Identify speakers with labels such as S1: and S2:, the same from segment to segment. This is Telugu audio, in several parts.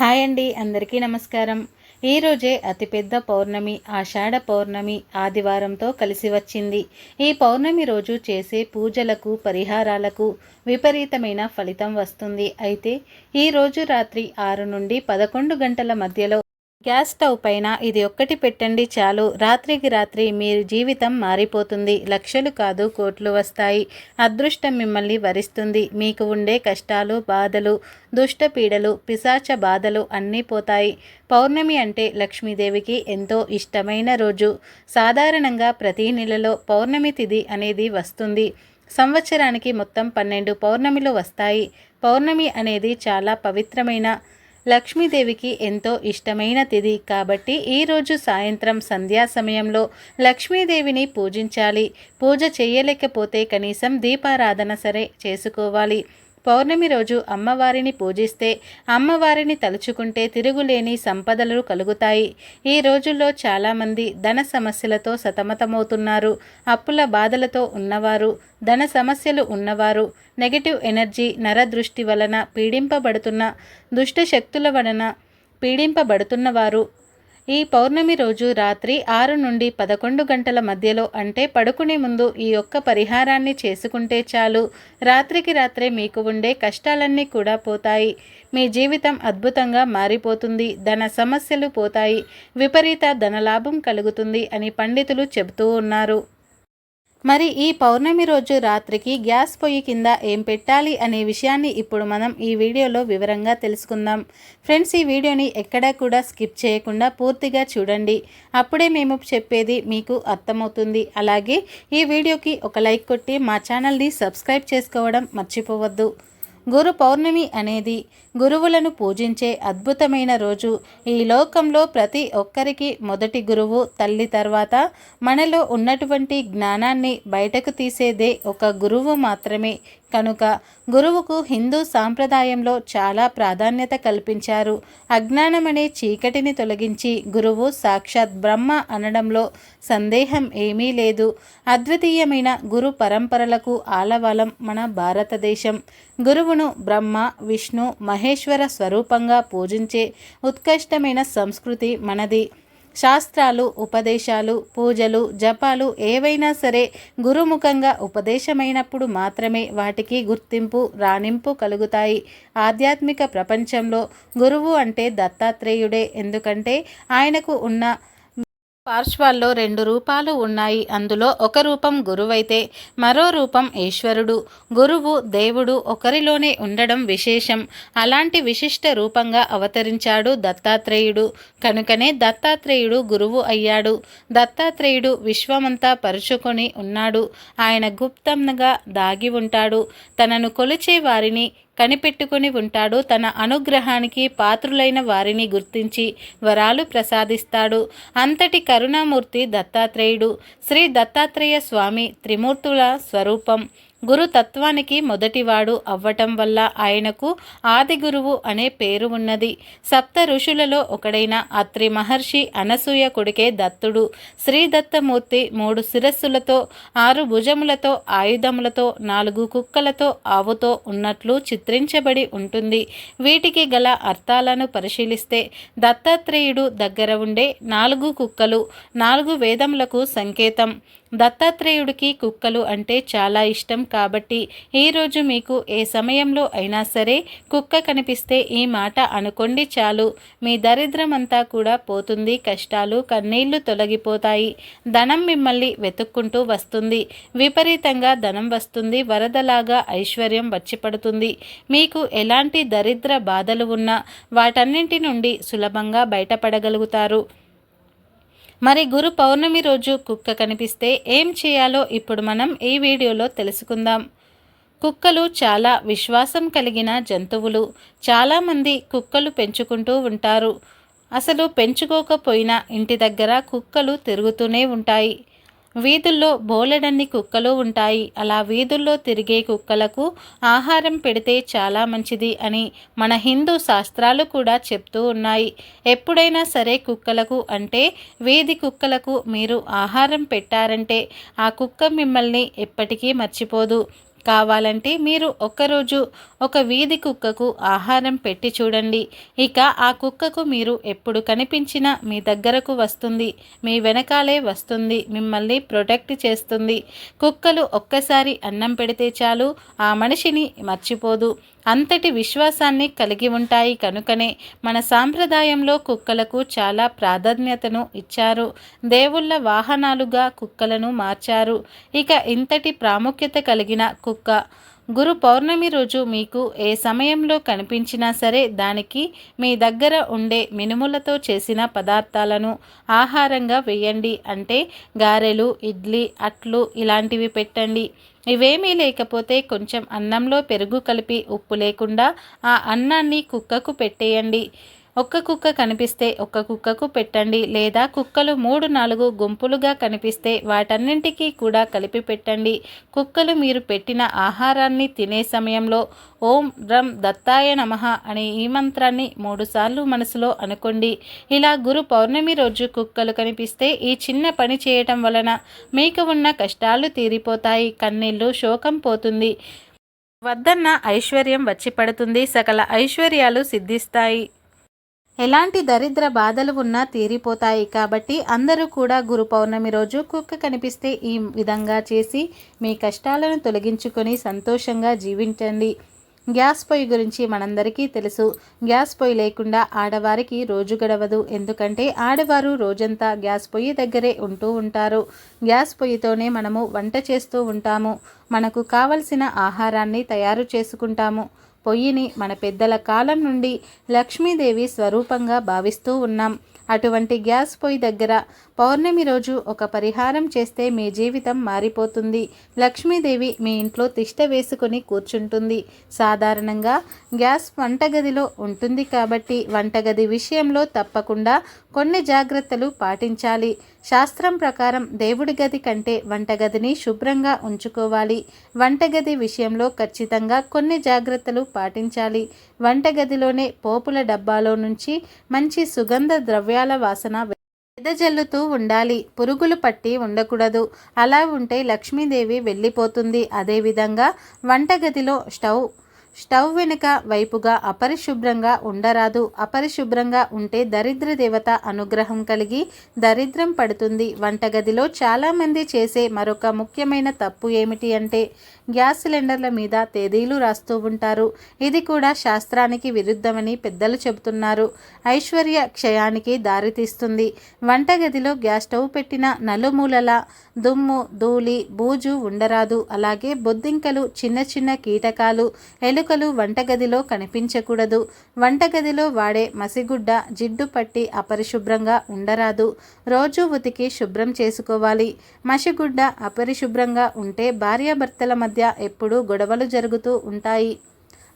S1: హాయ్ అండి అందరికీ నమస్కారం. ఈరోజే అతిపెద్ద పౌర్ణమి ఆషాఢ పౌర్ణమి ఆదివారంతో కలిసి వచ్చింది. ఈ పౌర్ణమి రోజు చేసే పూజలకు పరిహారాలకు విపరీతమైన ఫలితం వస్తుంది. అయితే ఈరోజు రాత్రి ఆరు నుండి పదకొండు గంటల మధ్యలో గ్యాస్ స్టవ్ పైన ఇది ఒక్కటి పెట్టండి చాలు. రాత్రికి రాత్రి మీరు జీవితం మారిపోతుంది. లక్షలు కాదు కోట్లు వస్తాయి. అదృష్టం మిమ్మల్ని వరిస్తుంది. మీకు ఉండే కష్టాలు బాధలు దుష్టపీడలు పిశాచ బాధలు అన్నీ పోతాయి. పౌర్ణమి అంటే లక్ష్మీదేవికి ఎంతో ఇష్టమైన రోజు. సాధారణంగా ప్రతి నెలలో పౌర్ణమి తిథి అనేది వస్తుంది. సంవత్సరానికి మొత్తం పన్నెండు పౌర్ణమిలు వస్తాయి. పౌర్ణమి అనేది చాలా పవిత్రమైన లక్ష్మీదేవికి ఎంతో ఇష్టమైన తిథి కాబట్టి ఈరోజు సాయంత్రం సంధ్యా సమయంలో లక్ష్మీదేవిని పూజించాలి. పూజ చేయలేకపోతే కనీసం దీపారాధన సరే చేసుకోవాలి. పౌర్ణమి రోజు అమ్మవారిని పూజిస్తే అమ్మవారిని తలుచుకుంటే తిరుగులేని సంపదలు కలుగుతాయి. ఈ రోజుల్లో చాలామంది ధన సమస్యలతో సతమతమవుతున్నారు. అప్పుల బాధలతో ఉన్నవారు ధన సమస్యలు ఉన్నవారు నెగిటివ్ ఎనర్జీ నరదృష్టి వలన పీడింపబడుతున్న దుష్ట శక్తుల వలన పీడింపబడుతున్నవారు ఈ పౌర్ణమి రోజు రాత్రి ఆరు నుండి పదకొండు గంటల మధ్యలో అంటే పడుకునే ముందు ఈ యొక్క పరిహారాన్ని చేసుకుంటే చాలు. రాత్రికి రాత్రే మీకు ఉండే కష్టాలన్నీ కూడా పోతాయి. మీ జీవితం అద్భుతంగా మారిపోతుంది. ధన సమస్యలు పోతాయి. విపరీత ధనలాభం కలుగుతుంది అని పండితులు చెబుతూ ఉన్నారు. మరి ఈ పౌర్ణమి రోజు రాత్రికి గ్యాస్ పొయ్యి కింద ఏం పెట్టాలి అనే విషయాన్ని ఇప్పుడు మనం ఈ వీడియోలో వివరంగా తెలుసుకుందాం. ఫ్రెండ్స్ ఈ వీడియోని ఎక్కడా కూడా స్కిప్ చేయకుండా పూర్తిగా చూడండి. అప్పుడే మేము చెప్పేది మీకు అర్థమవుతుంది. అలాగే ఈ వీడియోకి ఒక లైక్ కొట్టి మా ఛానల్ని సబ్స్క్రైబ్ చేసుకోవడం మర్చిపోవద్దు. గురు పౌర్ణమి అనేది గురువులను పూజించే అద్భుతమైన రోజు. ఈ లోకంలో ప్రతి ఒక్కరికి మొదటి గురువు తల్లి తర్వాత మనలో ఉన్నటువంటి జ్ఞానాన్ని బయటకు తీసేదే ఒక గురువు మాత్రమే. కనుక గురువుకు హిందూ సాంప్రదాయంలో చాలా ప్రాధాన్యత కల్పించారు. అజ్ఞానమనే చీకటిని తొలగించి గురువు సాక్షాత్ బ్రహ్మ అనడంలో సందేహం ఏమీ లేదు. అద్వితీయమైన గురు పరంపరలకు ఆలవాలం మన భారతదేశం. గురువును బ్రహ్మ విష్ణు మహేశ్వర స్వరూపంగా పూజించే ఉత్కృష్టమైన సంస్కృతి మనది. శాస్త్రాలు ఉపదేశాలు పూజలు జపాలు ఏవైనా సరే గురుముఖంగా ఉపదేశమైనప్పుడు మాత్రమే వాటికి గుర్తింపు రాణింపు కలుగుతాయి. ఆధ్యాత్మిక ప్రపంచంలో గురువు అంటే దత్తాత్రేయుడే. ఎందుకంటే ఆయనకు ఉన్న పార్శ్వాల్లో రెండు రూపాలు ఉన్నాయి. అందులో ఒక రూపం గురువైతే మరో రూపం ఈశ్వరుడు. గురువు దేవుడు ఒకరిలోనే ఉండడం విశేషం. అలాంటి విశిష్ట రూపంగా అవతరించాడు దత్తాత్రేయుడు. కనుకనే దత్తాత్రేయుడు గురువు అయ్యాడు. దత్తాత్రేయుడు విశ్వమంతా పరుచుకొని ఉన్నాడు. ఆయన గుప్తంగా దాగి ఉంటాడు. తనను కొలిచే వారిని కనిపెట్టుకుని ఉంటాడు. తన అనుగ్రహానికి పాత్రులైన వారిని గుర్తించి వరాలు ప్రసాదిస్తాడు. అంతటి కరుణామూర్తి దత్తాత్రేయుడు. శ్రీ దత్తాత్రేయ స్వామి త్రిమూర్తుల స్వరూపం. గురుతత్వానికి మొదటివాడు అవ్వటం వల్ల ఆయనకు ఆది గురువు అనే పేరు ఉన్నది. సప్త ఋషులలో ఒకడైన అత్రి మహర్షి అనసూయ కొడుకే దత్తుడు. శ్రీ దత్తమూర్తి మూడు శిరస్సులతో ఆరు భుజములతో ఆయుధములతో నాలుగు కుక్కలతో ఆవుతో ఉన్నట్లు చిత్రించబడి ఉంటుంది. వీటికి గల అర్థాలను పరిశీలిస్తే దత్తాత్రేయుడు దగ్గర ఉండే నాలుగు కుక్కలు నాలుగు వేదములకు సంకేతం. దత్తాత్రేయుడికి కుక్కలు అంటే చాలా ఇష్టం కాబట్టి ఈరోజు మీకు ఏ సమయంలో అయినా సరే కుక్క కనిపిస్తే ఈ మాట అనుకోండి చాలు. మీ దరిద్రం అంతా కూడా పోతుంది కష్టాలు కన్నీళ్ళు తొలగిపోతాయి. ధనం మిమ్మల్ని వెతుక్కుంటూ వస్తుంది. విపరీతంగా ధనం వస్తుంది వరదలాగా ఐశ్వర్యం వచ్చిపడుతుంది. మీకు ఎలాంటి దరిద్ర బాధలు ఉన్నా వాటన్నింటి నుండి సులభంగా బయటపడగలుగుతారు. మరి గురు పౌర్ణమి రోజు కుక్క కనిపిస్తే ఏం చేయాలో ఇప్పుడు మనం ఈ వీడియోలో తెలుసుకుందాం. కుక్కలు చాలా విశ్వాసం కలిగిన జంతువులు. చాలామంది కుక్కలు పెంచుకుంటూ ఉంటారు. అసలు పెంచుకోకపోయినా ఇంటి దగ్గర కుక్కలు తిరుగుతూనే ఉంటాయి. వీధుల్లో బోలెడన్ని కుక్కలు ఉంటాయి. అలా వీధుల్లో తిరిగే కుక్కలకు ఆహారం పెడితే చాలా మంచిది అని మన హిందూ శాస్త్రాలు కూడా చెప్తూ ఉన్నాయి. ఎప్పుడైనా సరే కుక్కలకు అంటే వీధి కుక్కలకు మీరు ఆహారం పెట్టారంటే ఆ కుక్క మిమ్మల్ని ఎప్పటికీ మర్చిపోదు. కావాలంటే మీరు ఒక్కరోజు ఒక వీధి కుక్కకు ఆహారం పెట్టి చూడండి. ఇక ఆ కుక్కకు మీరు ఎప్పుడు కనిపించినా మీ దగ్గరకు వస్తుంది. మీ వెనకాలే వస్తుంది. మిమ్మల్ని ప్రొటెక్ట్ చేస్తుంది. కుక్కలు ఒక్కసారి అన్నం పెడితే చాలు. ఆ మనిషిని మర్చిపోదు. అంతటి విశ్వాసాన్ని కలిగి ఉంటాయి కనుకనే మన సాంప్రదాయంలో కుక్కలకు చాలా ప్రాధాన్యతను ఇచ్చారు. దేవుళ్ళ వాహనాలుగా కుక్కలను మార్చారు. ఇక ఇంతటి ప్రాముఖ్యత కలిగిన కుక్క గురు పౌర్ణమి రోజు మీకు ఏ సమయంలో కనిపించినా సరే దానికి మీ దగ్గర ఉండే మినుములతో చేసిన పదార్థాలను ఆహారంగా వేయండి. అంటే గారెలు ఇడ్లీ అట్లు ఇలాంటివి పెట్టండి. ఇవేమీ లేకపోతే కొంచెం అన్నంలో పెరుగు కలిపి ఉప్పు లేకుండా ఆ అన్నాన్ని కుక్కకు పెట్టేయండి. ఒక్క కుక్క కనిపిస్తే ఒక్క కుక్కకు పెట్టండి లేదా కుక్కలు మూడు నాలుగు గుంపులుగా కనిపిస్తే వాటన్నింటికీ కూడా కలిపి పెట్టండి. కుక్కలు మీరు పెట్టిన ఆహారాన్ని తినే సమయంలో ఓం రం దత్తాయ నమ అనే ఈ మంత్రాన్ని మూడుసార్లు మనసులో అనుకోండి. ఇలా గురు పౌర్ణమి రోజు కుక్కలు కనిపిస్తే ఈ చిన్న పని చేయటం వలన మీకు ఉన్న కష్టాలు తీరిపోతాయి కన్నీళ్ళు శోకం పోతుంది వద్దన్న ఐశ్వర్యం వచ్చి పడుతుంది సకల ఐశ్వర్యాలు సిద్ధిస్తాయి. ఎలాంటి దరిద్ర బాధలు ఉన్నా తీరిపోతాయి కాబట్టి అందరూ కూడా గురు పౌర్ణమి రోజు కుక్క కనిపిస్తే ఈ విధంగా చేసి మీ కష్టాలను తొలగించుకొని సంతోషంగా జీవించండి. గ్యాస్ పొయ్యి గురించి మనందరికీ తెలుసు. గ్యాస్ పొయ్యి లేకుండా ఆడవారికి రోజు గడవదు. ఎందుకంటే ఆడవారు రోజంతా గ్యాస్ పొయ్యి దగ్గరే ఉంటూ ఉంటారు. గ్యాస్ పొయ్యితోనే మనము వంట చేస్తూ ఉంటాము. మనకు కావలసిన ఆహారాన్ని తయారు చేసుకుంటాము. పొయ్యిని మన పెద్దల కాలం నుండి లక్ష్మీదేవి స్వరూపంగా భావిస్తూ ఉన్నాం. అటువంటి గ్యాస్ పొయ్యి దగ్గర పౌర్ణమి రోజు ఒక పరిహారం చేస్తే మీ జీవితం మారిపోతుంది. లక్ష్మీదేవి మీ ఇంట్లో తిష్ట వేసుకొని కూర్చుంటుంది. సాధారణంగా గ్యాస్ వంటగదిలో ఉంటుంది కాబట్టి వంటగది విషయంలో తప్పకుండా కొన్ని జాగ్రత్తలు పాటించాలి. శాస్త్రం ప్రకారం దేవుడి గది కంటే వంటగదిని శుభ్రంగా ఉంచుకోవాలి. వంటగది విషయంలో ఖచ్చితంగా కొన్ని జాగ్రత్తలు పాటించాలి. వంటగదిలోనే పోపుల డబ్బాలో నుంచి మంచి సుగంధ ద్రవ్యాల వాసన వెదజల్లుతూ ఉండాలి. పురుగులు పట్టి ఉండకూడదు. అలా ఉంటే లక్ష్మీదేవి వెళ్ళిపోతుంది. అదేవిధంగా వంటగదిలో స్టవ్ స్టవ్ వెనుక వైపుగా అపరిశుభ్రంగా ఉండరాదు. అపరిశుభ్రంగా ఉంటే దరిద్ర దేవత అనుగ్రహం కలిగి దరిద్రం పడుతుంది. వంటగదిలో చాలామంది చేసే మరొక ముఖ్యమైన తప్పు ఏమిటి అంటే గ్యాస్ సిలిండర్ల మీద తేదీలు రాస్తూ ఉంటారు. ఇది కూడా శాస్త్రానికి విరుద్ధమని పెద్దలు చెబుతున్నారు. ఐశ్వర్య క్షయానికి దారితీస్తుంది వంటగదిలో గ్యాస్ స్టవ్ పెట్టిన నలుమూలల దుమ్ము ధూళి బూజు ఉండరాదు. అలాగే బొద్దింకలు చిన్న చిన్న కీటకాలు ఎలుకలు వంటగదిలో కనిపించకూడదు. వంటగదిలో వాడే మసిగుడ్డ జిడ్డు పట్టి అపరిశుభ్రంగా ఉండరాదు. రోజు ఉతికి శుభ్రం చేసుకోవాలి. మసిగుడ్డ అపరిశుభ్రంగా ఉంటే భార్యాభర్తల మధ్య ఎప్పుడూ గొడవలు జరుగుతూ ఉంటాయి.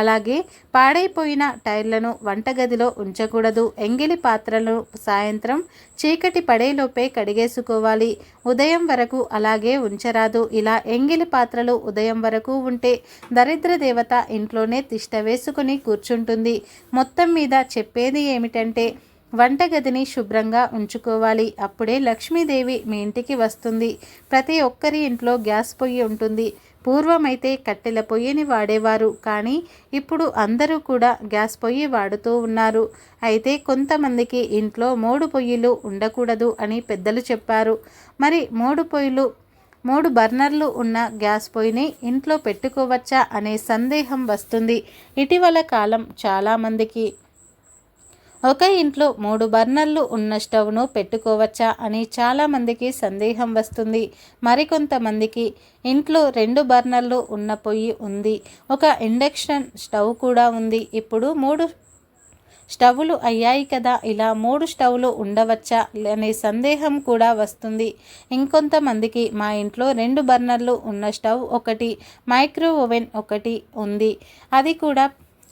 S1: అలాగే పాడైపోయిన టైర్లను వంటగదిలో ఉంచకూడదు. ఎంగిలి పాత్రలను సాయంత్రం చీకటి పడేలోపే కడిగేసుకోవాలి. ఉదయం వరకు అలాగే ఉంచరాదు. ఇలా ఎంగిలి పాత్రలు ఉదయం వరకు ఉంటే దరిద్ర దేవత ఇంట్లోనే తిష్ట వేసుకుని కూర్చుంటుంది. మొత్తం మీద చెప్పేది ఏమిటంటే వంటగదిని శుభ్రంగా ఉంచుకోవాలి. అప్పుడే లక్ష్మీదేవి మీ ఇంటికి వస్తుంది. ప్రతి ఒక్కరి ఇంట్లో గ్యాస్ పొయ్యి ఉంటుంది. పూర్వమైతే కట్టెల పొయ్యిని వాడేవారు. కానీ ఇప్పుడు అందరూ కూడా గ్యాస్ పొయ్యి వాడుతూ ఉన్నారు. అయితే కొంతమందికి ఇంట్లో మూడు పొయ్యిలు ఉండకూడదు అని పెద్దలు చెప్పారు. మరి మూడు పొయ్యిలు మూడు బర్నర్లు ఉన్న గ్యాస్ పొయ్యిని ఇంట్లో పెట్టుకోవచ్చా అనే సందేహం వస్తుంది. ఇటీవల కాలం చాలామందికి ఒక ఇంట్లో మూడు బర్నర్లు ఉన్న స్టవ్ను పెట్టుకోవచ్చా అని చాలామందికి సందేహం వస్తుంది. మరికొంతమందికి ఇంట్లో రెండు బర్నర్లు ఉన్న పొయ్యి ఉంది. ఒక ఇండక్షన్ స్టవ్ కూడా ఉంది. ఇప్పుడు మూడు స్టవ్లు అయ్యాయి కదా ఇలా మూడు స్టవ్లు ఉండవచ్చా అనే సందేహం కూడా వస్తుంది. ఇంకొంతమందికి మా ఇంట్లో రెండు బర్నర్లు ఉన్న స్టవ్ ఒకటి మైక్రో ఓవెన్ ఒకటి ఉంది. అది కూడా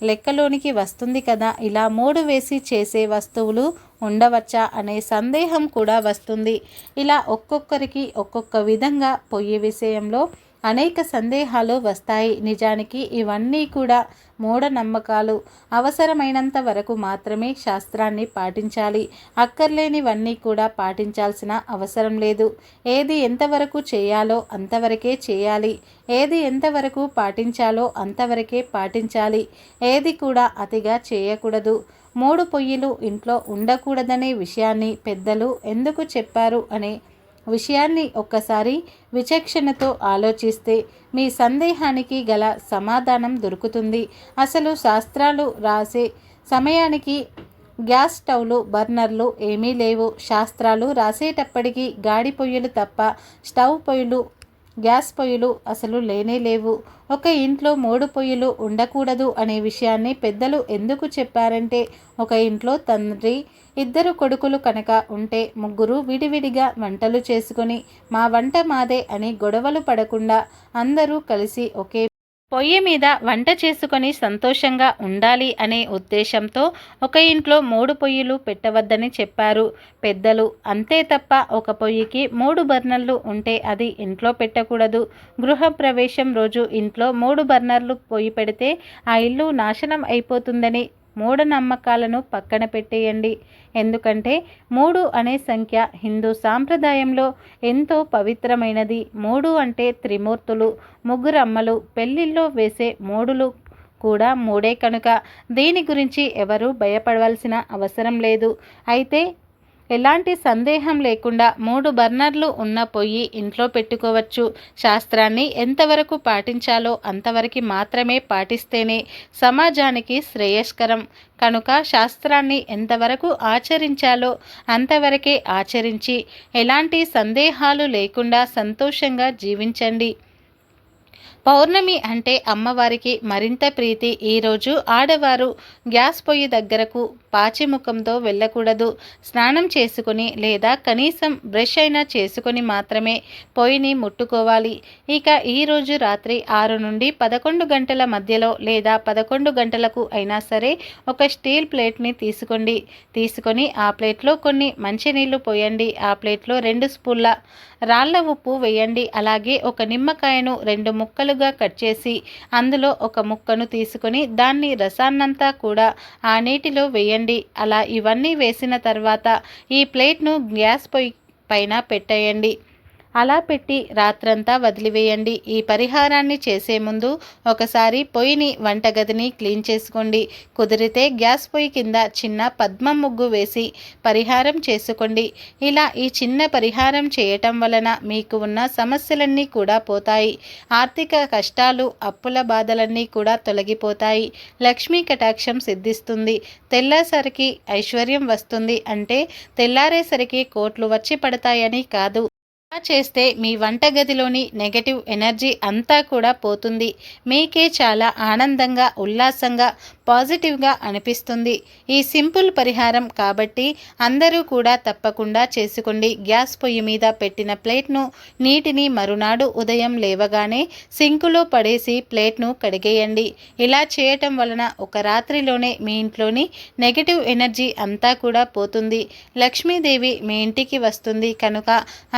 S1: లెక్కలోనికి వస్తుంది కదా ఇలా మూడు వేసి చేసే వస్తువులు ఉండవచ్చా అనే సందేహం కూడా వస్తుంది. ఇలా ఒక్కొక్కరికి ఒక్కొక్క విధంగా పొయ్యి విషయంలో అనేక సందేహాలు వస్తాయి. నిజానికి ఇవన్నీ కూడా మూఢనమ్మకాలు. అవసరమైనంత వరకు మాత్రమే శాస్త్రాన్ని పాటించాలి. అక్కర్లేనివన్నీ కూడా పాటించాల్సిన అవసరం లేదు. ఏది ఎంతవరకు చేయాలో అంతవరకే చేయాలి. ఏది ఎంతవరకు పాటించాలో అంతవరకే పాటించాలి. ఏది కూడా అతిగా చేయకూడదు. మూడు పొయ్యిలు ఇంట్లో ఉండకూడదనే విషయాన్ని పెద్దలు ఎందుకు చెప్పారు అనే విషయాన్ని ఒక్కసారి విచక్షణతో ఆలోచిస్తే మీ సందేహానికి గల సమాధానం దొరుకుతుంది. అసలు శాస్త్రాలు రాసే సమయానికి గ్యాస్ స్టవ్లు బర్నర్లు ఏమీ లేవు. శాస్త్రాలు రాసేటప్పటికీ గాడి పొయ్యిలు తప్ప స్టవ్ పొయ్యిలు గ్యాస్ పొయ్యిలు అసలు లేనే లేవు. ఒక ఇంట్లో మూడు పొయ్యిలు ఉండకూడదు అనే విషయాన్ని పెద్దలు ఎందుకు చెప్పారంటే ఒక ఇంట్లో తండ్రి ఇద్దరు కొడుకులు కనుక ఉంటే ముగ్గురు విడివిడిగా వంటలు చేసుకొని మా వంట మాదే అని గొడవలు పడకుండా అందరూ కలిసి ఒకే పొయ్యి మీద వంట చేసుకొని సంతోషంగా ఉండాలి అనే ఉద్దేశంతో ఒక ఇంట్లో మూడు పొయ్యిలు పెట్టవద్దని చెప్పారు. పెద్దలు అంతే తప్ప ఒక పొయ్యికి మూడు బర్నర్లు ఉంటే అది ఇంట్లో పెట్టకూడదు. గృహప్రవేశం రోజు ఇంట్లో మూడు బర్నర్లు పొయ్యి పెడితే ఆ ఇల్లు నాశనం అయిపోతుందని మూఢనమ్మకాలను పక్కన పెట్టేయండి. ఎందుకంటే మూడు అనే సంఖ్య హిందూ సాంప్రదాయంలో ఎంతో పవిత్రమైనది. మూడు అంటే త్రిమూర్తులు ముగ్గురు అమ్మలు పెళ్ళిళ్ళలో వేసే మూడులు కూడా మూడే కనుక. దీని గురించి ఎవరు భయపడవలసిన అవసరం లేదు. అయితే ఎలాంటి సందేహం లేకుండా మూడు బర్నర్లు ఉన్న పొయ్యి ఇంట్లో పెట్టుకోవచ్చు. శాస్త్రాన్ని ఎంతవరకు పాటించాలో అంతవరకు మాత్రమే పాటిస్తేనే సమాజానికి శ్రేయస్కరం. కనుక శాస్త్రాన్ని ఎంతవరకు ఆచరించాలో అంతవరకే ఆచరించి ఎలాంటి సందేహాలు లేకుండా సంతోషంగా జీవించండి. పౌర్ణమి అంటే అమ్మవారికి మరింత ప్రీతి. ఈరోజు ఆడవారు గ్యాస్ పొయ్యి దగ్గరకు పాచిముఖంతో వెళ్ళకూడదు. స్నానం చేసుకుని లేదా కనీసం బ్రష్ అయినా చేసుకొని మాత్రమే పొయ్యిని ముట్టుకోవాలి. ఇక ఈరోజు రాత్రి ఆరు నుండి పదకొండు గంటల మధ్యలో లేదా పదకొండు గంటలకు అయినా సరే ఒక స్టీల్ ప్లేట్ని తీసుకోండి. తీసుకొని ఆ ప్లేట్లో కొన్ని మంచినీళ్ళు పోయండి. ఆ ప్లేట్లో రెండు స్పూన్ల రాళ్ళ ఉప్పు వేయండి. అలాగే ఒక నిమ్మకాయను రెండు ముక్కలు ముక్కలుగా కట్ చేసి అందులో ఒక ముక్కను తీసుకొని దాన్ని రసాన్నంతా కూడా ఆ నీటిలో వేయండి. అలా ఇవన్నీ వేసిన తర్వాత ఈ ప్లేట్ను గ్యాస్ పొయ్యి పైన పెట్టేయండి. అలా పెట్టి రాత్రంతా వదిలివేయండి. ఈ పరిహారాన్ని చేసే ముందు ఒకసారి పొయ్యిని వంటగదిని క్లీన్ చేసుకోండి. కుదిరితే గ్యాస్ పొయ్యి కింద చిన్న పద్మం ముగ్గు వేసి పరిహారం చేసుకోండి. ఇలా ఈ చిన్న పరిహారం చేయటం వలన మీకు ఉన్న సమస్యలన్నీ కూడా పోతాయి. ఆర్థిక కష్టాలు అప్పుల బాధలన్నీ కూడా తొలగిపోతాయి. లక్ష్మీ కటాక్షం సిద్ధిస్తుంది. తెల్లాసరికి ఐశ్వర్యం వస్తుంది. అంటే తెల్లారేసరికి కోట్లు వచ్చి పడతాయని కాదు. చేస్తే మీ వంటగదిలోని నెగటివ్ ఎనర్జీ అంతా కూడా పోతుంది. మీకే చాలా ఆనందంగా ఉల్లాసంగా పాజిటివ్గా అనిపిస్తుంది. ఈ సింపుల్ పరిహారం కాబట్టి అందరూ కూడా తప్పకుండా చేసుకోండి. గ్యాస్ పొయ్యి మీద పెట్టిన ప్లేట్ను నీటిని మరునాడు ఉదయం లేవగానే సింకులో పడేసి ప్లేట్ను కడిగేయండి. ఇలా చేయటం వలన ఒక రాత్రిలోనే మీ ఇంట్లోని నెగటివ్ ఎనర్జీ అంతా కూడా పోతుంది. లక్ష్మీదేవి మీ ఇంటికి వస్తుంది కనుక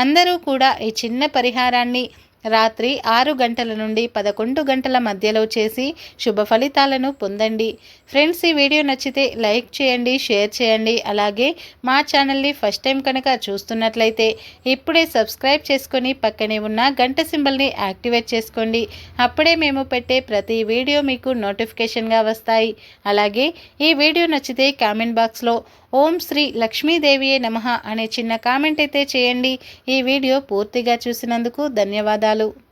S1: అందరూ కూడా ఈ చిన్న పరిహారాన్ని రాత్రి ఆరు గంటల నుండి పదకొండు గంటల మధ్యలో చేసి శుభ ఫలితాలను పొందండి. ఫ్రెండ్స్ ఈ వీడియో నచ్చితే లైక్ చేయండి షేర్ చేయండి. అలాగే మా ఛానల్ని ఫస్ట్ టైం కనుక చూస్తున్నట్లయితే ఇప్పుడే సబ్స్క్రైబ్ చేసుకొని పక్కనే ఉన్న గంట సింబల్ని యాక్టివేట్ చేసుకోండి. అప్పుడే మేము పెట్టే ప్రతి వీడియో మీకు నోటిఫికేషన్గా వస్తాయి. అలాగే ఈ వీడియో నచ్చితే కామెంట్ బాక్స్లో ఓం శ్రీ లక్ష్మీదేవియే నమ అనే చిన్న కామెంట్ అయితే చేయండి. ఈ వీడియో పూర్తిగా చూసినందుకు ధన్యవాదాలు. ధన్యవాదాలు.